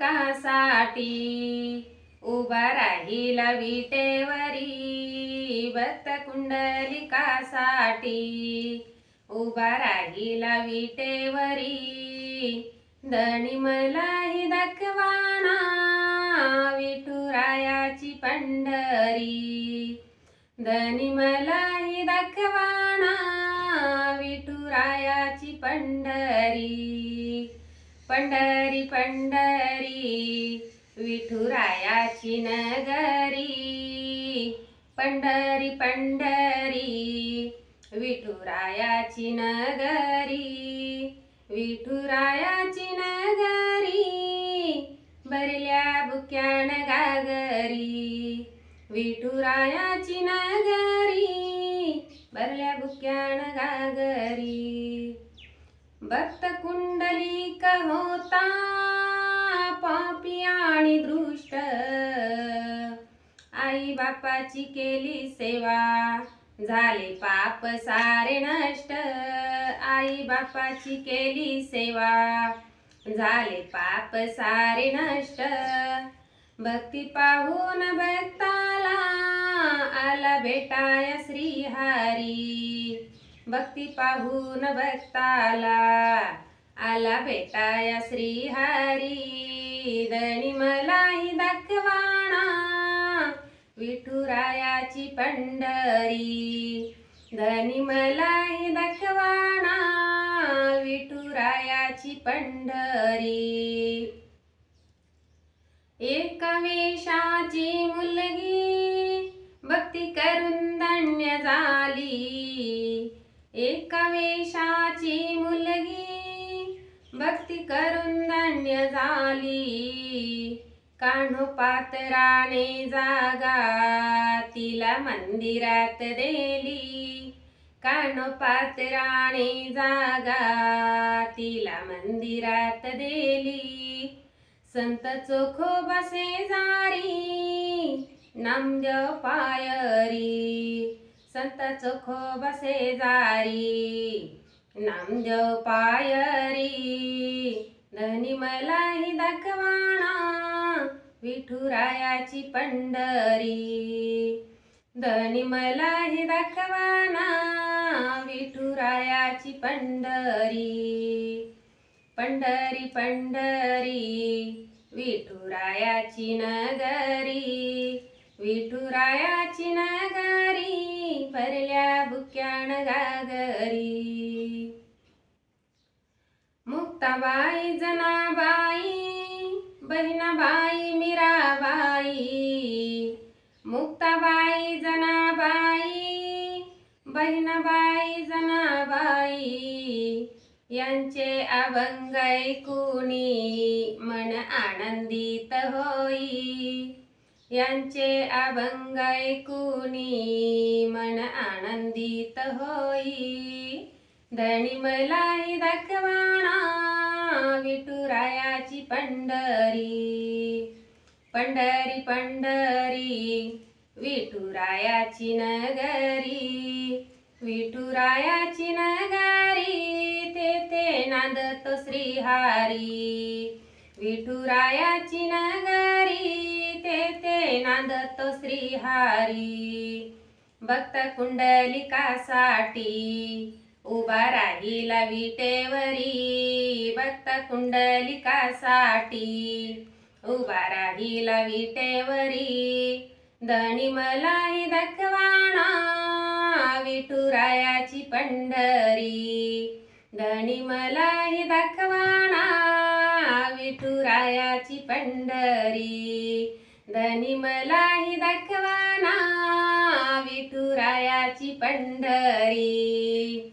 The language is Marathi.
पिकासाठी उभा राहिला विटेवरी भक्त कुंडलिकासाठी. उभा राहिला विटेवरी दणी मलाही दाखवाना विठुरायाची पंढरी. दनी मलाही दाखवाना विठुरायाची पंढरी. पंढरी रायाची नगरी पंढरी पंढरी. विठुरायाची नगरी विठुरायाची नगरी. भरल्या बुक्यान गागरी. विठुरायाची नगरी भरल्या बुक्यान गागरी. भक्त कुंडली होता? बापाची केली सेवा. झाले पाप सारे नष्ट. आई बापाची केली सेवा. झाले पाप सारे नष्ट. भक्ती पाहून भक्ताला आला भेटाय श्रीहारी. भक्ती पाहून भक्ताला आला बेटाया श्रीहारी. दणी मलाही दाख विठुरायाची पंढरी. धनी मलाही दाखवाणा विठुरायाची पंढरी. एका वेशाची मुलगी भक्ती करून धन्य झाली. एका वेशाची मुलगी भक्ती करून धन्य झाली. कान्हो पात्राने जागा तिला मंदिरात दिली कान्हो पात्राने जागा तिला मंदिरात दिली संत चोखो बसे जारी नामदेव पायरी. संत चोखो बसे जारी नामदेव पायरी. धनी मलाही दाखवाना विठुरायाची पंढरी. धनी मला हे दाखवाना विठुरायाची पंढरी. पंढरी पंढरी विठुरायाची नगरी. विठुरायाची नगरी भरल्या बुक्यान गागरी. मुक्ताबाई जनाबाई बहिणाबाई मुक्ताबाई जनाबाई बहिणाबाई जनाबाई यांचे अभंग ऐकुनी मन आनंदित होई. यांचे अभंग ऐकुनी मन आनंदित होई. धणी मलाई दाखवाणा विठुरायाची पंढरी. पंढरी पंढरी विठुरायाची नगरी विठुरायाची नगरी तेथे नांदतो श्रीहारी. विठुरायाची नगरी तेथे नांदतो श्रीहारी. भक्त कुंडलिकासाठी उभा राहिला विटेवरी. भक्त कुंडलिकासाठी उभा राहिला विटेवरी दणी मलाही दाखवाणा विठुरायाची पंढरी. धणी मलाही दाखवाना विठुरायाची पंढरी. धनी मलाही दाखवाना विठुरायाची पंढरी.